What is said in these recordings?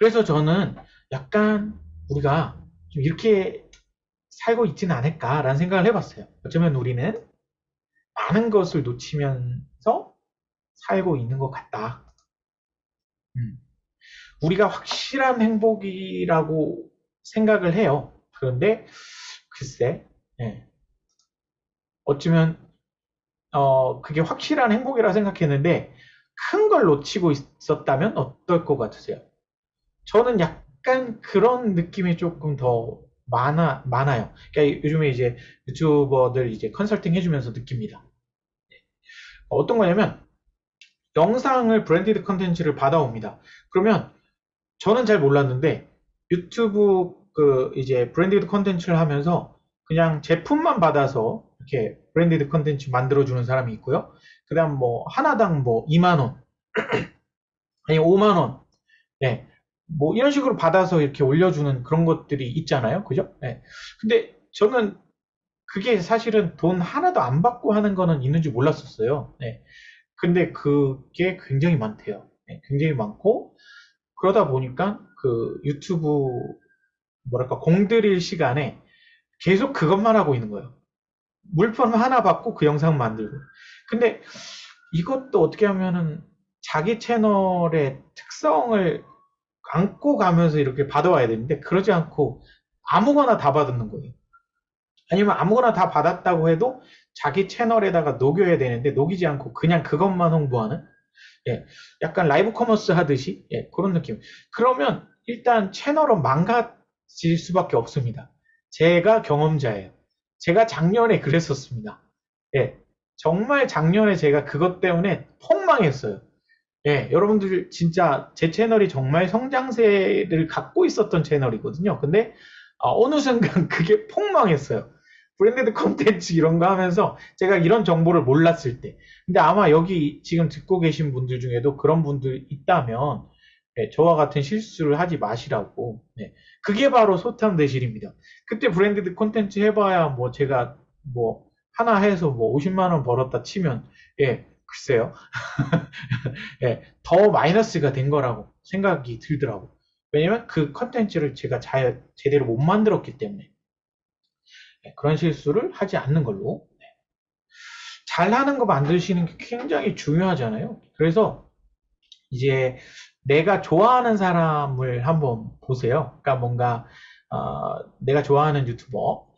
그래서 저는 약간 우리가 좀 이렇게 살고 있지는 않을까라는 생각을 해봤어요. 어쩌면 우리는 많은 것을 놓치면서 살고 있는 것 같다. 음. 우리가 확실한 행복이라고 생각을 해요. 그런데 글쎄, 예. 어쩌면 어, 그게 확실한 행복이라 생각했는데 큰 걸 놓치고 있었다면 어떨 것 같으세요? 저는 약간 그런 느낌이 조금 더 많아, 많아요. 그러니까 요즘에 이제 유튜버들 이제 컨설팅 해주면서 느낍니다. 어떤 거냐면 영상을 브랜디드 컨텐츠를 받아옵니다. 그러면 저는 잘 몰랐는데 유튜브 그 이제 브랜디드 컨텐츠를 하면서 그냥 제품만 받아서 이렇게 브랜디드 컨텐츠 만들어주는 사람이 있고요. 그 다음 뭐 하나당 뭐 2만 원 아니 5만 원 네. 뭐 이런 식으로 받아서 이렇게 올려주는 그런 것들이 있잖아요. 그죠? 네. 근데 저는 그게 사실은 돈 하나도 안 받고 하는 거는 있는지 몰랐었어요. 네. 근데 그게 굉장히 많대요. 네. 굉장히 많고 그러다 보니까 그 유튜브 뭐랄까 공들일 시간에 계속 그것만 하고 있는 거예요. 물품 하나 받고 그 영상 만들고. 근데 이것도 어떻게 하면은 자기 채널의 특성을 안고 가면서 이렇게 받아와야 되는데 그러지 않고 아무거나 다 받는 거예요. 아니면 아무거나 다 받았다고 해도 자기 채널에다가 녹여야 되는데 녹이지 않고 그냥 그것만 홍보하는 예, 약간 라이브 커머스 하듯이 예, 그런 느낌. 그러면 일단 채널은 망가질 수밖에 없습니다. 제가 경험자예요. 제가 작년에 그랬었습니다. 예, 정말 작년에 제가 그것 때문에 폭망했어요. 예, 여러분들 진짜 제 채널이 정말 성장세를 갖고 있었던 채널이거든요. 근데 어, 느 순간 그게 폭망했어요. 브랜드드 콘텐츠 이런 거 하면서 제가 이런 정보를 몰랐을 때. 근데 아마 여기 지금 듣고 계신 분들 중에도 그런 분들 있다면 네, 저와 같은 실수를 하지 마시라고. 네, 그게 바로 소탐 대실입니다. 그때 브랜드드 콘텐츠 해봐야 뭐 제가 뭐 하나 해서 뭐 50만 원 벌었다 치면 예 글쎄요. 예, 더 마이너스가 된 거라고 생각이 들더라고. 왜냐면 그 컨텐츠를 제가 잘, 제대로 못 만들었기 때문에. 네, 그런 실수를 하지 않는 걸로. 네. 잘하는 거 만드시는 게 굉장히 중요하잖아요. 그래서 이제 내가 좋아하는 사람을 한번 보세요. 그러니까 뭔가, 어, 내가 좋아하는 유튜버,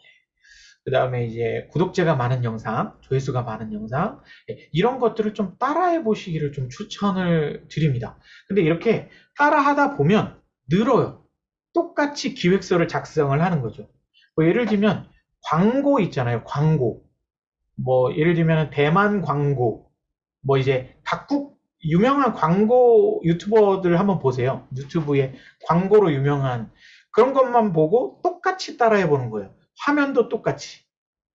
그 다음에 이제 구독자가 많은 영상, 조회수가 많은 영상, 예, 이런 것들을 좀 따라해 보시기를 좀 추천을 드립니다. 근데 이렇게 따라 하다 보면 늘어요. 똑같이 기획서를 작성을 하는 거죠. 뭐 예를 들면 광고 있잖아요. 광고. 뭐 예를 들면 대만 광고. 뭐 이제 각국 유명한 광고 유튜버들 한번 보세요. 유튜브에 광고로 유명한 그런 것만 보고 똑같이 따라해 보는 거예요. 화면도 똑같이.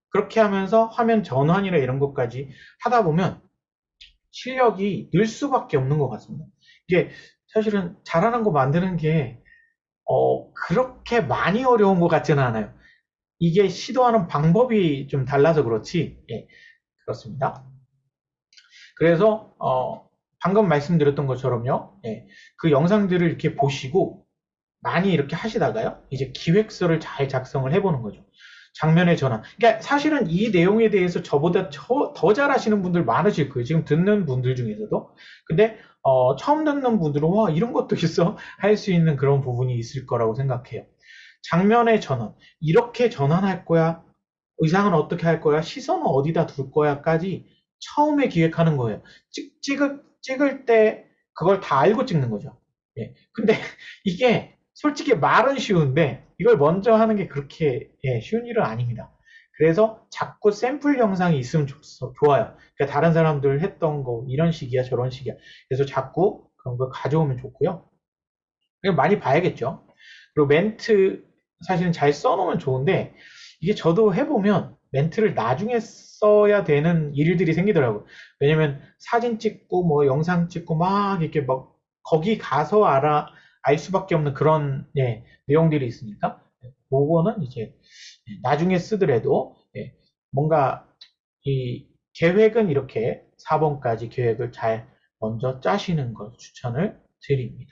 그렇게 하면서 화면 전환이나 이런 것까지 하다 보면 실력이 늘 수밖에 없는 것 같습니다. 이게 사실은 잘하는 거 만드는 게, 어, 그렇게 많이 어려운 것 같지는 않아요. 이게 시도하는 방법이 좀 달라서 그렇지, 예, 그렇습니다. 그래서, 어, 방금 말씀드렸던 것처럼요, 예, 그 영상들을 이렇게 보시고, 많이 이렇게 하시다가요, 이제 기획서를 잘 작성을 해보는 거죠. 장면의 전환. 그러니까 사실은 이 내용에 대해서 저보다 저, 더 잘하시는 분들 많으실 거예요. 지금 듣는 분들 중에서도. 근데 어, 처음 듣는 분들은 와 이런 것도 있어 할 수 있는 그런 부분이 있을 거라고 생각해요. 장면의 전환. 이렇게 전환할 거야. 의상은 어떻게 할 거야. 시선은 어디다 둘 거야까지 처음에 기획하는 거예요. 찍, 찍을, 찍을 때 그걸 다 알고 찍는 거죠. 예. 근데 이게 솔직히 말은 쉬운데 이걸 먼저 하는 게 그렇게 예, 쉬운 일은 아닙니다. 그래서 자꾸 샘플 영상이 있으면 좋, 아요 그러니까 다른 사람들 했던 거 이런 식이야 저런 식이야. 그래서 자꾸 그런 걸 가져오면 좋고요. 많이 봐야겠죠. 그리고 멘트 사실은 잘 써놓으면 좋은데 이게 저도 해보면 멘트를 나중에 써야 되는 일들이 생기더라고요. 왜냐면 사진 찍고 뭐 영상 찍고 막 이렇게 막 거기 가서 알아 알 수밖에 없는 그런 예, 내용들이 있으니까 그거는 이제 나중에 쓰더라도 예, 뭔가 이 계획은 이렇게 4번까지 계획을 잘 먼저 짜시는 걸 추천을 드립니다.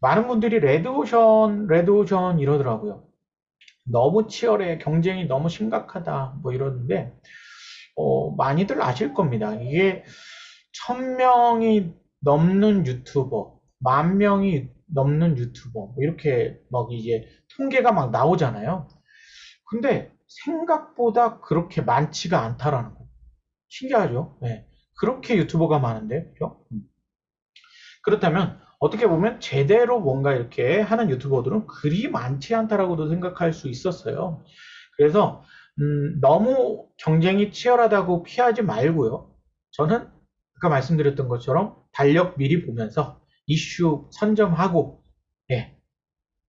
많은 분들이 레드오션, 레드오션 이러더라고요. 너무 치열해, 경쟁이 너무 심각하다, 뭐 이러는데, 어, 많이들 아실 겁니다. 이게 천 명이 넘는 유튜버, 만 명이 넘는 유튜버, 뭐 이렇게 막 이제 통계가 막 나오잖아요. 근데 생각보다 그렇게 많지가 않다라는 거. 신기하죠? 네. 그렇게 유튜버가 많은데, 그죠? 음. 그렇다면 어떻게 보면 제대로 뭔가 이렇게 하는 유튜버들은 그리 많지 않다라고도 생각할 수 있었어요. 그래서 음, 너무 경쟁이 치열하다고 피하지 말고요. 저는 아까 말씀드렸던 것처럼 달력 미리 보면서 이슈 선점하고 예,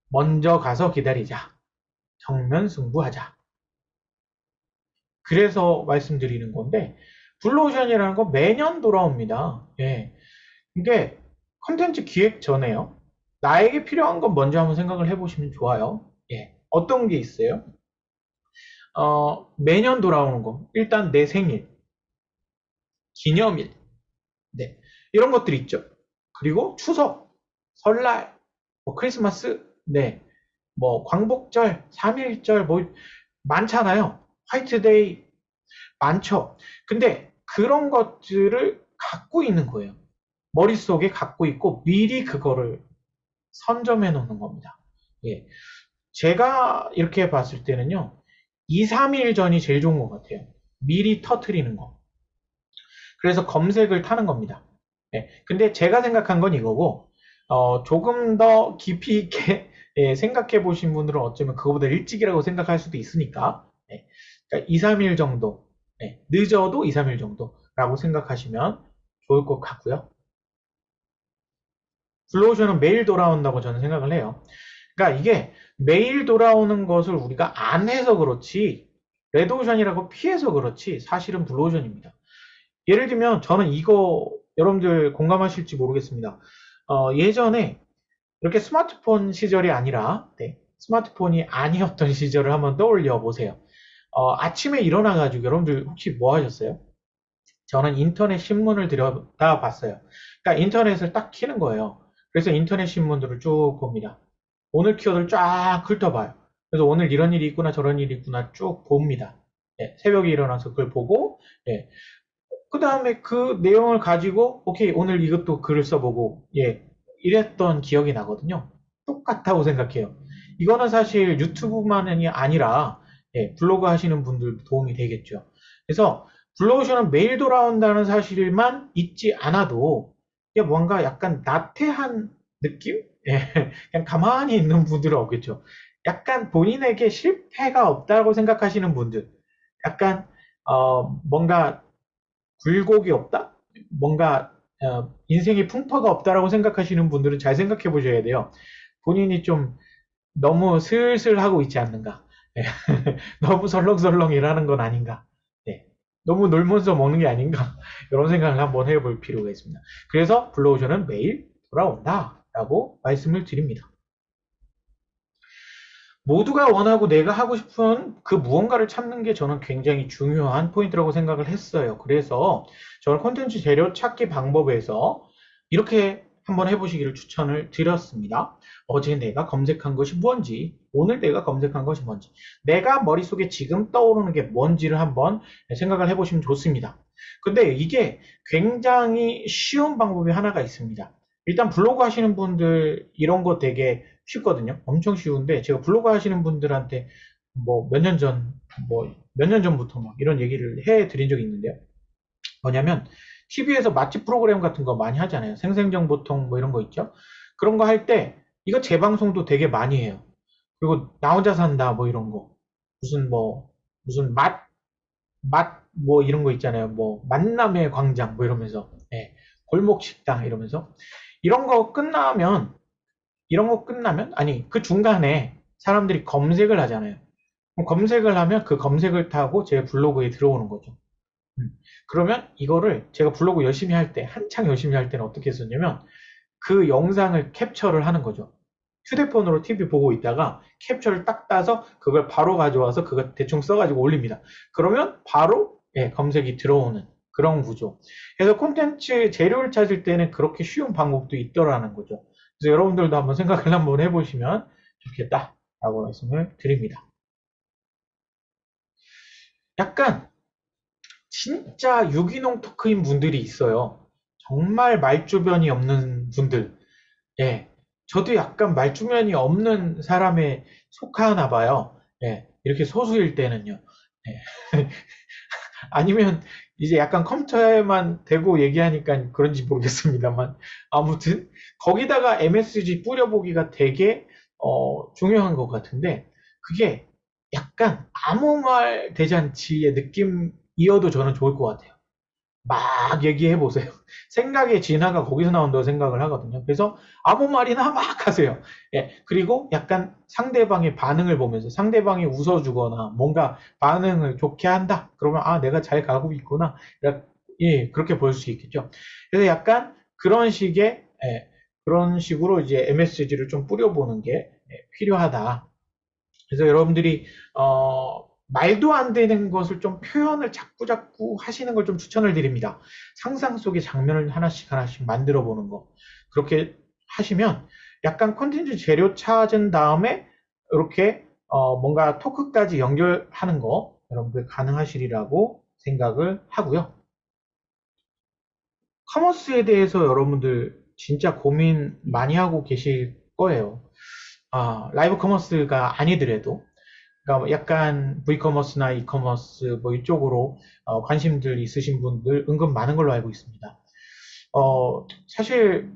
먼저 가서 기다리자. 정면 승부하자. 그래서 말씀드리는 건데 블루오션이라는 거 매년 돌아옵니다. 예. 이게 컨텐츠 기획 전에요. 나에게 필요한 건 먼저 한번 생각을 해보시면 좋아요. 예. 어떤 게 있어요? 어, 매년 돌아오는 거. 일단 내 생일, 기념일, 네. 이런 것들 있죠. 그리고 추석, 설날, 뭐 크리스마스, 네. 뭐 광복절, 3일절 뭐 많잖아요. 화이트데이 많죠. 근데 그런 것들을 갖고 있는 거예요. 머릿속에 갖고 있고 미리 그거를 선점해 놓는 겁니다. 예. 제가 이렇게 봤을 때는요. 2, 3일 전이 제일 좋은 것 같아요. 미리 터트리는 거. 그래서 검색을 타는 겁니다. 예. 근데 제가 생각한 건 이거고, 어, 조금 더 깊이 있게 예, 생각해 보신 분들은 어쩌면 그거보다 일찍이라고 생각할 수도 있으니까, 예. 그러니까 2, 3일 정도, 예. 늦어도 2, 3일 정도라고 생각하시면 좋을 것 같고요. 블루오션은 매일 돌아온다고 저는 생각을 해요. 그러니까 이게 매일 돌아오는 것을 우리가 안 해서 그렇지 레드오션이라고 피해서 그렇지 사실은 블루오션입니다. 예를 들면 저는 이거 여러분들 공감하실지 모르겠습니다. 어, 예전에 이렇게 스마트폰 시절이 아니라 네, 스마트폰이 아니었던 시절을 한번 떠올려 보세요. 어, 아침에 일어나가지고 여러분들 혹시 뭐 하셨어요? 저는 인터넷 신문을 들여다 봤어요. 그러니까 인터넷을 딱 키는 거예요. 그래서 인터넷 신문들을 쭉 봅니다. 오늘 키워드를 쫙 훑어봐요. 그래서 오늘 이런 일이 있구나 저런 일이 있구나 쭉 봅니다. 예, 새벽에 일어나서 그걸 보고 예, 그 다음에 그 내용을 가지고 오케이 오늘 이것도 글을 써보고 예 이랬던 기억이 나거든요. 똑같다고 생각해요. 이거는 사실 유튜브만이 아니라 예, 블로그 하시는 분들 도움이 되겠죠. 그래서 블로그쇼는 매일 돌아온다는 사실만 잊지 않아도 이게 뭔가 약간 나태한 느낌? 예, 그냥 가만히 있는 분들은 없겠죠. 약간 본인에게 실패가 없다고 생각하시는 분들, 약간 어, 뭔가 굴곡이 없다? 뭔가 어, 인생에 풍파가 없다라고 생각하시는 분들은 잘 생각해 보셔야 돼요. 본인이 좀 너무 슬슬 하고 있지 않는가? 네. 너무 설렁설렁 일하는 건 아닌가? 네. 너무 놀면서 먹는 게 아닌가? 이런 생각을 한번 해볼 필요가 있습니다. 그래서 블루오션은 매일 돌아온다. 라고 말씀을 드립니다. 모두가 원하고 내가 하고 싶은 그 무언가를 찾는 게 저는 굉장히 중요한 포인트라고 생각을 했어요. 그래서 저는 콘텐츠 재료 찾기 방법에서 이렇게 한번 해보시기를 추천을 드렸습니다. 어제 내가 검색한 것이 뭔지, 오늘 내가 검색한 것이 뭔지, 내가 머릿속에 지금 떠오르는 게 뭔지를 한번 생각을 해보시면 좋습니다. 근데 이게 굉장히 쉬운 방법이 하나가 있습니다. 일단 블로그 하시는 분들 이런 거 되게 쉽거든요. 엄청 쉬운데 제가 블로그 하시는 분들한테 뭐 몇 년 전, 뭐 몇 년 전부터 막 이런 얘기를 해 드린 적이 있는데요. 뭐냐면 TV에서 맛집 프로그램 같은 거 많이 하잖아요. 생생정보통 뭐 이런 거 있죠. 그런 거 할 때 이거 재방송도 되게 많이 해요. 그리고 나 혼자 산다 뭐 이런 거 무슨 뭐 무슨 맛 맛 뭐 이런 거 있잖아요. 뭐 만남의 광장 뭐 이러면서 네. 골목 식당 이러면서 이런 거 끝나면 이런 거 끝나면 아니 그 중간에 사람들이 검색을 하잖아요. 검색을 하면 그 검색을 타고 제 블로그에 들어오는 거죠. 음. 그러면 이거를 제가 블로그 열심히 할 때, 한창 열심히 할 때는 어떻게 했었냐면 그 영상을 캡처를 하는 거죠. 휴대폰으로 TV 보고 있다가 캡처를 딱 따서 그걸 바로 가져와서 그거 대충 써가지고 올립니다. 그러면 바로 예, 검색이 들어오는 그런 구조. 그래서 콘텐츠 재료를 찾을 때는 그렇게 쉬운 방법도 있더라는 거죠. 그래서 여러분들도 한번 생각을 한번 해보시면 좋겠다라고 말씀을 드립니다. 약간 진짜 유기농 토크인 분들이 있어요. 정말 말주변이 없는 분들. 예. 저도 약간 말주변이 없는 사람에 속하나 봐요. 예. 이렇게 소수일 때는요. 예. 아니면 이제 약간 컴퓨터에만 대고 얘기하니까 그런지 모르겠습니다만 아무튼 거기다가 MSG 뿌려보기가 되게 어, 중요한 것 같은데 그게 약간 아무 말 대잔치의 느낌이어도 저는 좋을 것 같아요. 막 얘기해 보세요. 생각의 진화가 거기서 나온다고 생각을 하거든요. 그래서 아무 말이나 막 하세요. 예. 그리고 약간 상대방의 반응을 보면서 상대방이 웃어주거나 뭔가 반응을 좋게 한다. 그러면 아, 내가 잘 가고 있구나. 예, 그렇게 볼 수 있겠죠. 그래서 약간 그런 식의, 예, 그런 식으로 이제 MSG를 좀 뿌려보는 게 예, 필요하다. 그래서 여러분들이, 어, 말도 안 되는 것을 좀 표현을 자꾸 자꾸 하시는 걸 좀 추천을 드립니다. 상상 속의 장면을 하나씩 하나씩 만들어 보는 거. 그렇게 하시면 약간 콘텐츠 재료 찾은 다음에 이렇게 어 뭔가 토크까지 연결하는 거 여러분들 가능하시리라고 생각을 하고요. 커머스에 대해서 여러분들 진짜 고민 많이 하고 계실 거예요. 아, 라이브 커머스가 아니더라도 그러니까 약간 V커머스나 이커머스 뭐 이쪽으로 어, 관심들 있으신 분들 은근 많은 걸로 알고 있습니다. 어, 사실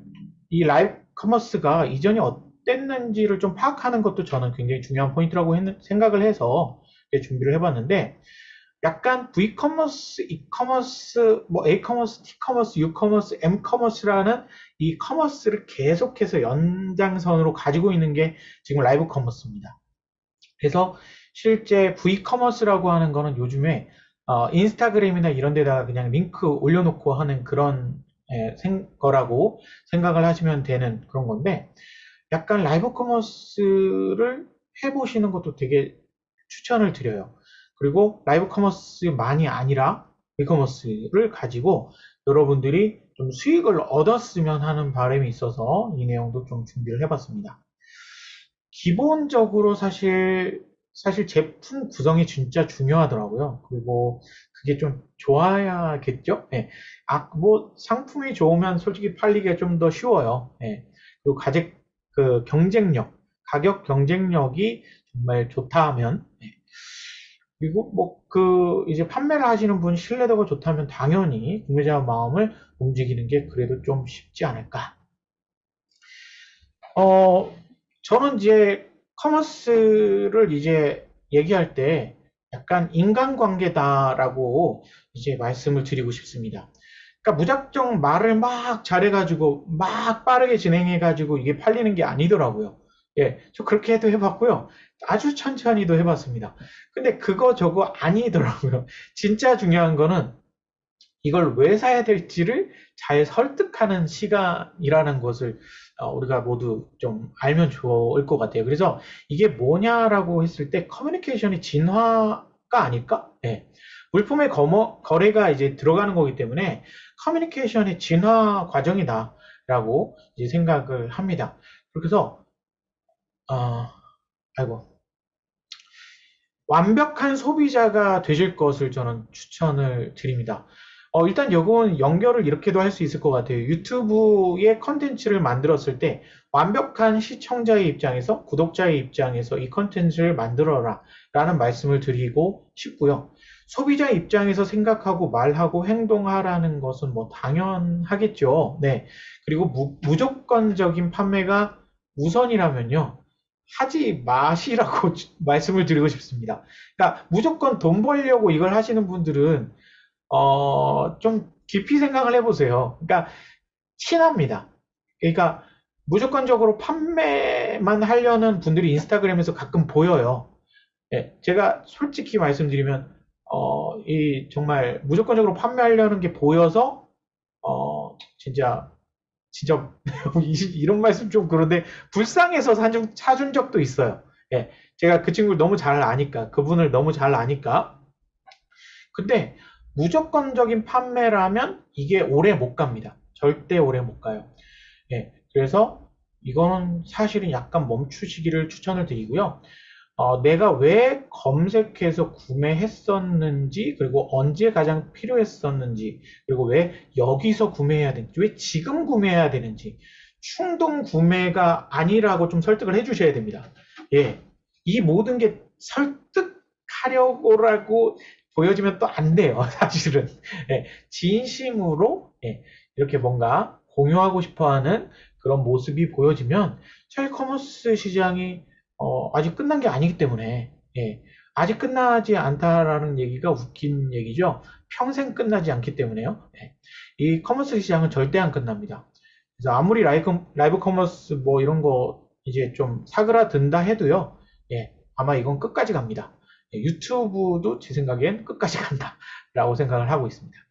이 라이브 커머스가 이전에 어땠는지를 좀 파악하는 것도 저는 굉장히 중요한 포인트라고 했, 생각을 해서 준비를 해봤는데 약간 V커머스, 이커머스, 뭐 A커머스, T커머스, U커머스, M커머스라는 이 커머스를 계속해서 연장선으로 가지고 있는 게 지금 라이브 커머스입니다. 그래서 실제 V커머스라고 하는 거는 요즘에 어, 인스타그램이나 이런 데다가 그냥 링크 올려놓고 하는 그런 예, 생, 거라고 생각을 하시면 되는 그런 건데 약간 라이브 커머스를 해보시는 것도 되게 추천을 드려요. 그리고 라이브 커머스만이 아니라 V커머스를 가지고 여러분들이 좀 수익을 얻었으면 하는 바람이 있어서 이 내용도 좀 준비를 해봤습니다. 기본적으로 사실 사실 제품 구성이 진짜 중요하더라고요. 그리고 그게 좀 좋아야겠죠? 예. 아, 뭐, 상품이 좋으면 솔직히 팔리기가 좀 더 쉬워요. 예. 그리고 가격, 그 경쟁력, 가격 경쟁력이 정말 좋다 하면, 예. 그리고 뭐, 그, 이제 판매를 하시는 분 신뢰도가 좋다면 당연히 구매자 마음을 움직이는 게 그래도 좀 쉽지 않을까. 어, 저는 이제 커머스를 이제 얘기할 때 약간 인간관계다라고 이제 말씀을 드리고 싶습니다. 그러니까 무작정 말을 막 잘해가지고 막 빠르게 진행해가지고 이게 팔리는 게 아니더라고요. 예, 저 그렇게 해도 해봤고요. 아주 천천히도 해봤습니다. 근데 그거 저거 아니더라고요. 진짜 중요한 거는 이걸 왜 사야 될지를 잘 설득하는 시간이라는 것을 어, 우리가 모두 좀 알면 좋을 것 같아요. 그래서 이게 뭐냐라고 했을 때 커뮤니케이션이 진화가 아닐까? 네. 물품의 거머, 거래가 이제 들어가는 거기 때문에 커뮤니케이션의 진화 과정이다라고 이제 생각을 합니다. 그래서 어, 아이고 완벽한 소비자가 되실 것을 저는 추천을 드립니다. 어, 일단 이건 연결을 이렇게도 할 수 있을 것 같아요. 유튜브의 컨텐츠를 만들었을 때 완벽한 시청자의 입장에서 구독자의 입장에서 이 컨텐츠를 만들어라 라는 말씀을 드리고 싶고요. 소비자 입장에서 생각하고 말하고 행동하라는 것은 뭐 당연하겠죠. 네. 그리고 무, 무조건적인 판매가 우선이라면요. 하지 마시라고 말씀을 드리고 싶습니다. 그러니까 무조건 돈 벌려고 이걸 하시는 분들은 어, 좀 깊이 생각을 해보세요. 그러니까 친합니다. 그러니까 무조건적으로 판매만 하려는 분들이 인스타그램에서 가끔 보여요. 예, 제가 솔직히 말씀드리면 어, 이 정말 무조건적으로 판매하려는 게 보여서 어, 진짜 진짜 이런 말씀 좀 그런데 불쌍해서 사준, 사준 적도 있어요. 예, 제가 그 친구를 너무 잘 아니까 그분을 너무 잘 아니까 근데 무조건적인 판매라면 이게 오래 못 갑니다. 절대 오래 못 가요. 예, 그래서 이거는 사실은 약간 멈추시기를 추천을 드리고요. 어, 내가 왜 검색해서 구매했었는지, 그리고 언제 가장 필요했었는지, 그리고 왜 여기서 구매해야 되는지, 왜 지금 구매해야 되는지, 충동 구매가 아니라고 좀 설득을 해주셔야 됩니다. 예. 이 모든 게 설득하려고라고 보여지면 또 안 돼요, 사실은. 예. 진심으로, 예. 이렇게 뭔가 공유하고 싶어 하는 그런 모습이 보여지면, 차 커머스 시장이 어, 아직 끝난 게 아니기 때문에, 예, 아직 끝나지 않다라는 얘기가 웃긴 얘기죠. 평생 끝나지 않기 때문에요. 예, 이 커머스 시장은 절대 안 끝납니다. 그래서 아무리 라이브, 라이브 커머스 뭐 이런 거 이제 좀 사그라든다 해도요, 예, 아마 이건 끝까지 갑니다. 예, 유튜브도 제 생각엔 끝까지 간다라고 생각을 하고 있습니다.